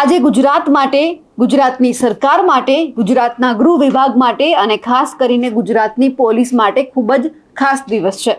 આજે ગુજરાત માટે, ગુજરાતની સરકાર માટે, ગુજરાતના ગૃહ વિભાગ માટે અને ખાસ કરીને ગુજરાતની પોલીસ માટે ખૂબ જ ખાસ દિવસ છે.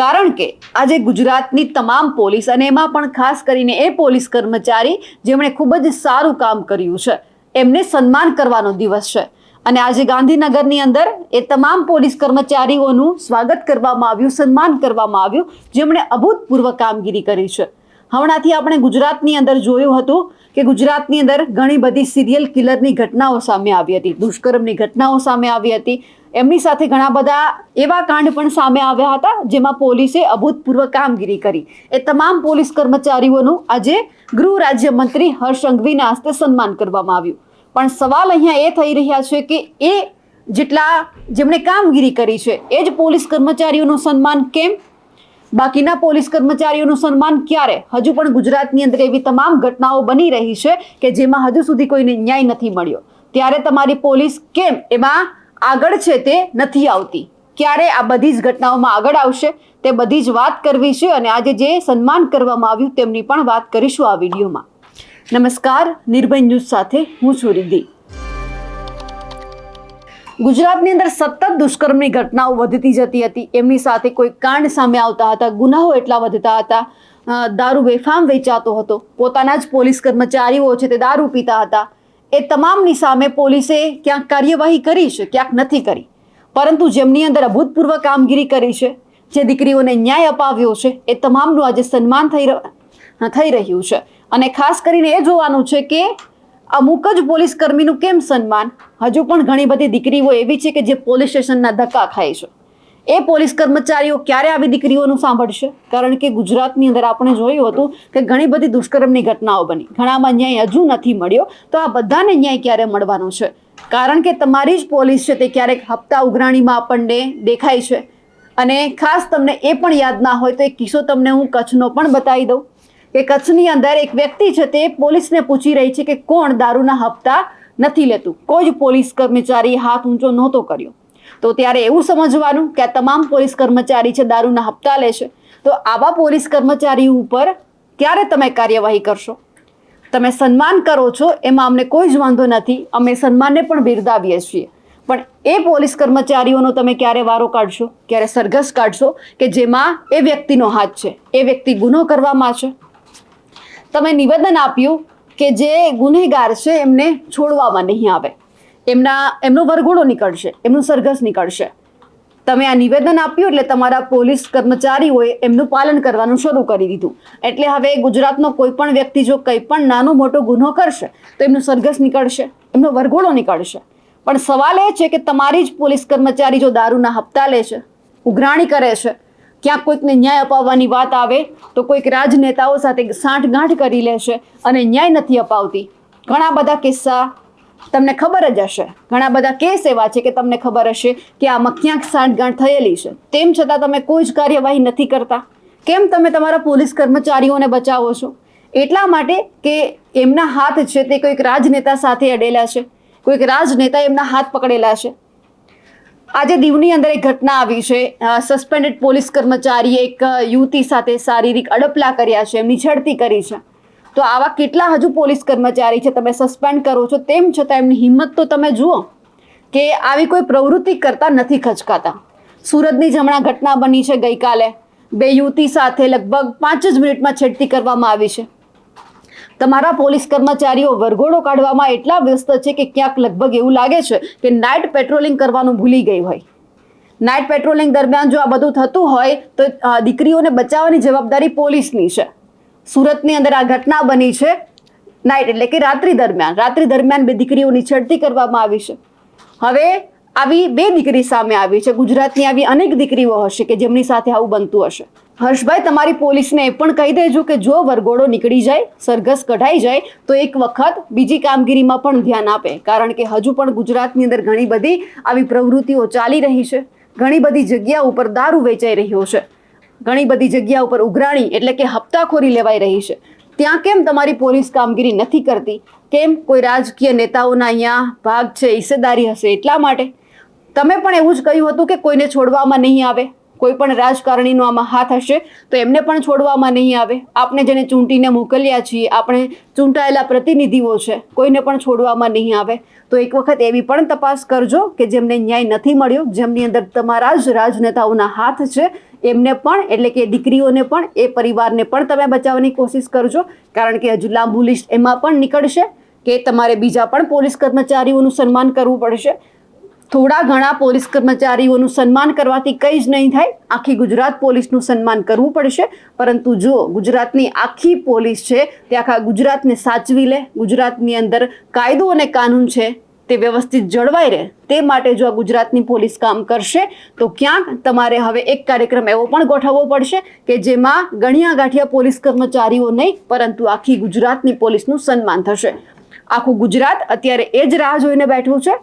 કારણ કે આજે ગુજરાતની તમામ પોલીસ અને એમાં પણ ખાસ કરીને એ પોલીસ કર્મચારી જેમણે ખૂબ જ સારું કામ કર્યું છે, એમને સન્માન કરવાનો દિવસ છે. અને આજે ગાંધીનગરની અંદર એ તમામ પોલીસ કર્મચારીઓનું સ્વાગત કરવામાં આવ્યું, સન્માન કરવામાં આવ્યું, જેમણે અભૂતપૂર્વ કામગીરી કરી છે. હમણાંથી આપણે ગુજરાતની અંદર જોયું હતું કે ગુજરાતની અંદર ઘણી બધી સિરિયલ કિલરની ઘટનાઓ સામે આવી હતી, દુષ્કર્મની ઘટનાઓ સામે આવી હતી. એમની સાથે ઘણા બધા એવા કાંડ પણ સામે આવ્યા હતા જેમાં પોલીસે અભૂતપૂર્વ કામગીરી કરી. એ તમામ પોલીસ કર્મચારીઓનું આજે ગૃહ રાજ્યમંત્રી હર્ષ સંઘવીના હસ્તે સન્માન કરવામાં આવ્યું. પણ સવાલ અહીંયા એ થઈ રહ્યા છે કે એ જેટલા જેમણે કામગીરી કરી છે, એ જ પોલીસ કર્મચારીઓનું સન્માન કેમ બાકીના પોલીસ કર્મચારીઓનું સન્માન ક્યારે? હજુ પણ ગુજરાતની અંદર એવી તમામ ઘટનાઓ બની રહી છે કે જેમાં હજુ સુધી કોઈને ન્યાય નથી મળ્યો. ત્યારે તમારી પોલીસ કેમ એમાં આગળ છે તે નથી આવતી? ક્યારે આ બધી જ ઘટનાઓમાં આગળ આવશે? તે બધી જ વાત કરવી છે અને આજે જે સન્માન કરવામાં આવ્યું તેમની પણ વાત કરીશું આ વિડીયોમાં. નમસ્કાર, નિર્ભય ન્યૂઝ સાથે હું છું રિદ્ધિ. ગુજરાતની અંદર સતત દુષ્કર્મની ઘટનાઓ વધતી જતી હતી. એમની સાથે કોઈ કાંડ સામે આવતા હતા, ગુનાઓ એટલા વધતા હતા દારૂ બેફામ વેચાતો હતો. પોતાના જ પોલીસ કર્મચારીઓ છે તે દારૂ પીતા હતા. એ તમામની સામે પોલીસે ક્યાંક કાર્યવાહી કરી છે, ક્યાંક નથી કરી. પરંતુ જેમની અંદર અભૂતપૂર્વ કામગીરી કરી છે, જે દીકરીઓને ન્યાય અપાવ્યો છે, એ તમામનું આજે સન્માન થઈ થઈ રહ્યું છે. અને ખાસ કરીને એ જોવાનું છે કે અમુક જ પોલીસ કર્મીનું કેમ સન્માન? હજુ પણ ઘણી બધી દીકરીઓ એવી છે કે જે પોલીસ સ્ટેશનના ધક્કા ખાય છે. એ પોલીસ કર્મચારીઓ ક્યારે આવી દીકરીઓનું સાંભળશે? કારણ કે ગુજરાતની અંદર આપણે જોયું હતું કે ઘણી બધી દુષ્કર્મની ઘટનાઓ બની. ઘણામાં ન્યાય હજુ નથી મળ્યો, તો આ બધાને ન્યાય ક્યારે મળવાનો છે? કારણ કે તમારી જ પોલીસ છે તે ક્યારેક હપ્તા ઉઘરાણીમાં આપણને દેખાય છે. અને ખાસ તમને એ પણ યાદ ના હોય તો એ કિસ્સો તમને હું કચ્છનો પણ બતાવી દઉં. કે કચ્છની અંદર એક વ્યક્તિ છે તે પોલીસને પૂછી રહી છે કે કોણ દારૂના હપ્તા નથી લેતું. કોઈ જ પોલીસ કર્મચારી હાથ ઊંચો નહોતો કર્યો. તો ત્યારે એવું સમજવાનું કે આ તમામ પોલીસ કર્મચારી છે દારૂના હપ્તા લે છે. તો આવા પોલીસ કર્મચારી ઉપર ક્યારે તમે કાર્યવાહી કરશો? તમે સન્માન કરો છો, એમાં અમને કોઈ જ વાંધો નથી. અમે સન્માનને પણ બિરદાવીએ છીએ. પણ એ પોલીસ કર્મચારીઓનો તમે ક્યારે વારો કાઢશો? ક્યારે સરઘસ કાઢશો કે જેમાં એ વ્યક્તિનો હાથ છે? એ વ્યક્તિ ગુનો કરવામાં છે? તમે નિવેદન આપ્યું કે જે ગુનેગાર છે, એમને છોડવામાં નહીં આવે. એમના, એમનો વરઘોડો નીકળશે, એમનું સરઘસ નીકળશે. તમે આ નિવેદન આપ્યું એટલે તમારા પોલીસ કર્મચારીઓએ એમનું પાલન કરવાનું શરૂ કરી દીધું. એટલે હવે ગુજરાતનો કોઈ પણ વ્યક્તિ જો કંઈ પણ નાનો મોટો ગુનો કરશે, તો એમનું સરઘસ નીકળશે, એમનો વરઘોડો નીકળશે. પણ સવાલ એ છે કે તમારી જ પોલીસ કર્મચારી જો દારૂના હપ્તા લે છે, ઉઘરાણી કરે છે ક્યાંક કોઈકને ન્યાય અપાવવાની વાત આવે તો કોઈક રાજનેતાઓ સાથે સાંઠગાંઠ કરી લેશે અને ન્યાય નથી અપાવતી. ઘણા બધા કિસ્સા તમને ખબર જ હશે. ઘણા બધા કેસ એવા છે કે તમને ખબર હશે કે આમાં ક્યાંક સાંઠગાંઠ થયેલી છે. તેમ છતાં તમે કોઈ જ કાર્યવાહી નથી કરતા. કેમ તમે તમારા પોલીસ કર્મચારીઓને બચાવો છો? એટલા માટે કે એમના હાથ છે તે કોઈક રાજનેતા સાથે અડેલા છે. કોઈક રાજનેતા એમના હાથ પકડેલા છે. આજે દીવની અંદર એક ઘટના આવી છે. સસ્પેન્ડેડ પોલીસ કર્મચારીએ એક યુવતી સાથે શારીરિક અડપલા કર્યા છે એમની છેડતી કરી છે. તો આવા કેટલા હજુ પોલીસ કર્મચારી છે તમે સસ્પેન્ડ કરો છો? તેમ છતાં એમની હિંમત તો તમે જુઓ કે આવી કોઈ પ્રવૃત્તિ કરતા નથી ખચકાતા. સુરતની જ હમણાં ઘટના બની છે ગઈકાલે. બે યુવતી સાથે લગભગ પાંચ જ મિનિટમાં છેડતી કરવામાં આવી છે. તમારા પોલીસ કર્મચારીઓ વરઘોડો કાઢવામાં એટલા વ્યસ્ત છે કે ક્યાંક લગભગ એવું લાગે છે કે નાઇટ પેટ્રોલિંગ કરવાનું ભૂલી ગઈ હોય. નાઇટ પેટ્રોલિંગ દરમિયાન જો આ બધું થતું હોય તો દીકરીઓને બચાવવાની જવાબદારી પોલીસની છે. સુરતની અંદર આ ઘટના બની છે નાઇટ એટલે કે રાત્રિ દરમિયાન. રાત્રિ દરમિયાન બે દીકરીઓની છડતી કરવામાં આવી છે. હવે આવી બે દીકરી સામે આવી છે. ગુજરાતની આવી અનેક દીકરીઓ હશે કે જેમની સાથે આવું બનતું હશે. હર્ષભાઈ, તમારી પોલીસને એ પણ કહી દેજો કે જો વરઘોડો નીકળી જાય, સરઘસ કઢાઈ જાય, તો એક વખત બીજી કામગીરીમાં પણ ધ્યાન આપે. કારણ કે હજુ પણ ગુજરાતની અંદર ઘણી બધી આવી પ્રવૃત્તિઓ ચાલી રહી છે. ઘણી બધી જગ્યા ઉપર દારૂ વેચાઈ રહ્યો છે. ઘણી બધી જગ્યા ઉપર ઉઘરાણી એટલે કે હપ્તાખોરી લેવાઈ રહી છે. ત્યાં કેમ તમારી પોલીસ કામગીરી નથી કરતી? કેમ કોઈ રાજકીય નેતાઓના અહીંયા ભાગ છે, હિસ્સેદારી હશે એટલા માટે? તમે પણ એવું જ કહ્યું હતું કે કોઈને છોડવામાં નહીં આવે. કોઈ પણ રાજકારણીનો આમાં હાથ હશે, તો એમને પણ છોડવામાં નહીં આવે. આપણે જેને ચૂંટીને મોકલ્યા છીએ, આપણે ચૂંટાયેલા પ્રતિનિધિઓ છે, કોઈને પણ છોડવામાં નહીં આવે. તો એક વખત એવી પણ તપાસ કરજો કે જેમને ન્યાય નથી મળ્યો, જેમની અંદર તમારા જ રાજનેતાઓના હાથ છે, એમને પણ, એટલે કે દીકરીઓને પણ, એ પરિવારને પણ તમે બચાવવાની કોશિશ કરજો. કારણ કે હજુ લાંબુ લિસ્ટ એમાં પણ નીકળશે કે તમારે બીજા પણ પોલીસ કર્મચારીઓનું સન્માન કરવું પડશે. થોડા ઘણા પોલીસ કર્મચારીઓનું સન્માન કરવાથી કંઈ જ નહીં થાય. આખી ગુજરાત પોલીસનું સન્માન કરવું પડશે. પરંતુ જો ગુજરાતની આખી પોલીસ છે, તે આખા ગુજરાતને સાચવી લે, ગુજરાતની અંદર કાયદો અને કાનૂન છે, તે વ્યવસ્થિત જળવાઈ રહે, તે માટે જો આ ગુજરાતની પોલીસ કામ કરશે, તો ક્યાંક તમારે હવે એક કાર્યક્રમ એવો પણ ગોઠવવો પડશે કે જેમાં ગણ્યા ગાંઠિયા પોલીસ કર્મચારીઓ નહીં, પરંતુ આખી ગુજરાતની પોલીસનું સન્માન થશે. આખું ગુજરાત અત્યારે એ જ રાહ જોઈને બેઠું છે.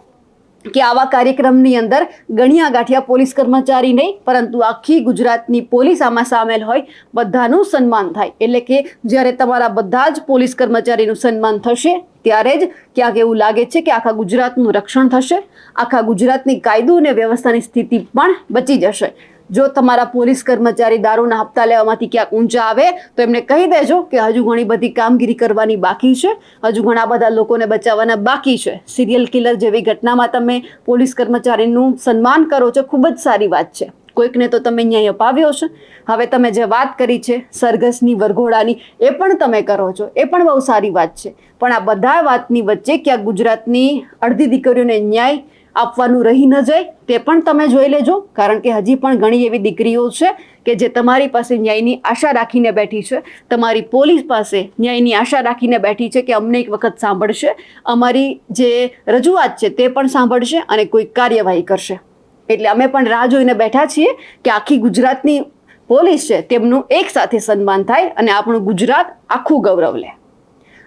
કે આવા કાર્યક્રમની અંદર ગણ્યા ગાંઠિયા પોલીસ કર્મચારી નહીં, પરંતુ આખી ગુજરાતની પોલીસ આમાં સામેલ હોય, બધાનું સન્માન થાય. એટલે કે જ્યારે તમારા બધા જ પોલીસ કર્મચારીનું સન્માન થશે, ત્યારે જ ક્યાંક એવું લાગે છે કે આખા ગુજરાતનું રક્ષણ થશે, આખા ગુજરાતની કાયદો અને વ્યવસ્થાની સ્થિતિ પણ બચી જશે. જો તમારા પોલીસ કર્મચારી દારૂના હપ્તા લેવામાંથી ક્યાંક ઊંચા આવે, તો એમને કહી દેજો કે હજુ ઘણી બધી કામગીરી કરવાની બાકી છે. હજુ ઘણા બધા લોકોને બચાવવાના બાકી છે. સિરિયલ કિલર જેવી ઘટનામાં તમે પોલીસ કર્મચારીનું સન્માન કરો છો, ખૂબ જ સારી વાત છે. કોઈકને તો તમે ન્યાય અપાવ્યો છે હવે તમે જે વાત કરી છે, સરઘસની, વરઘોડાની, એ પણ તમે કરો છો. એ પણ બહુ સારી વાત છે. પણ આ બધા વાતની વચ્ચે ક્યાંક ગુજરાતની અડધી દીકરીઓને ન્યાય આપવાનું રહી ન જાય, તે પણ તમે જોઈ લેજો. કારણ કે હજી પણ ઘણી એવી દીકરીઓ છે કે જે તમારી પાસે ન્યાયની આશા રાખીને બેઠી છે. તમારી પોલીસ પાસે ન્યાયની આશા રાખીને બેઠી છે કે અમને એક વખત સાંભળશે. અમારી જે રજૂઆત છે તે પણ સાંભળશે અને કોઈ કાર્યવાહી કરશે. એટલે અમે પણ રાહ જોઈને બેઠા છીએ કે આખી ગુજરાતની પોલીસ છે તેમનું એક સાથે સન્માન થાય અને આપણું ગુજરાત આખું ગૌરવ લે.